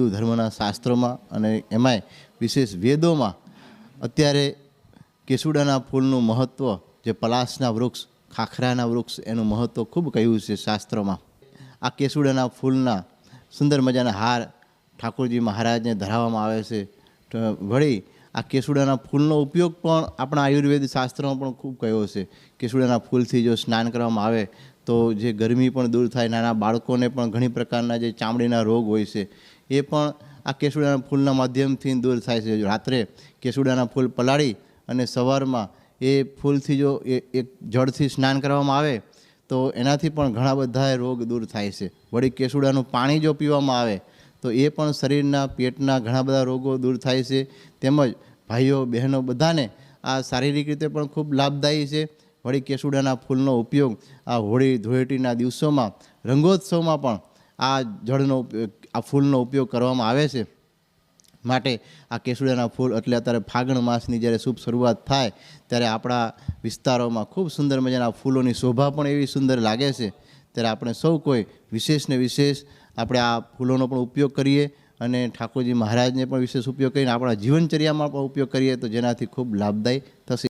હિન્દુ ધર્મના શાસ્ત્રોમાં અને એમાંય વિશેષ વેદોમાં અત્યારે કેસુડાના ફૂલનું મહત્ત્વ જે પલાસના વૃક્ષ, ખાખરાના વૃક્ષ એનું મહત્ત્વ ખૂબ કહ્યું છે શાસ્ત્રોમાં. આ કેસુડાના ફૂલના સુંદર મજાના હાર ઠાકોરજી મહારાજને ધરાવવામાં આવે છે. વળી આ કેસુડાના ફૂલનો ઉપયોગ પણ આપણા આયુર્વેદ શાસ્ત્રમાં પણ ખૂબ કહ્યો છે. કેસુડાના ફૂલથી જો સ્નાન કરવામાં આવે તો જે ગરમી પણ દૂર થાય, નાના બાળકોને પણ ઘણી પ્રકારના જે ચામડીના રોગ હોય છે, એ પણ આ કેસુડાના ફૂલના માધ્યમથી દૂર થાય છે. રાત્રે કેસુડાના ફૂલ પલાળી અને સવારમાં એ ફૂલથી જો એક જળથી સ્નાન કરવામાં આવે, તો એનાથી પણ ઘણા બધા રોગ દૂર થાય છે. વળી કેસુડાનું પાણી જો પીવામાં આવે, તો એ પણ શરીરના પેટના ઘણા બધા રોગો દૂર થાય છે. તેમજ ભાઈઓ બહેનો બધાને આ શારીરિક રીતે પણ ખૂબ લાભદાયી છે. વળી કેસુડાના ફૂલનો ઉપયોગ આ હોળી ધૂળેટીના દિવસોમાં, રંગોત્સવમાં પણ આ જળનો આ ફૂલનો ઉપયોગ કરવામાં આવે છે. માટે આ કેસુડાના ફૂલ એટલે અત્યારે ફાગણ માસની જ્યારે શુભ શરૂઆત થાય, ત્યારે આપણા વિસ્તારોમાં ખૂબ સુંદર મજાના ફૂલોની શોભા પણ એવી સુંદર લાગે છે. ત્યારે આપણે સૌ કોઈ વિશેષ ને વિશેષ આપણે આ ફૂલોનો પણ ઉપયોગ કરીએ અને ઠાકોરજી મહારાજને પણ વિશેષ ઉપયોગ કરીને આપણા જીવનચર્યામાં પણ ઉપયોગ કરીએ તો જેનાથી ખૂબ લાભદાયી થશે.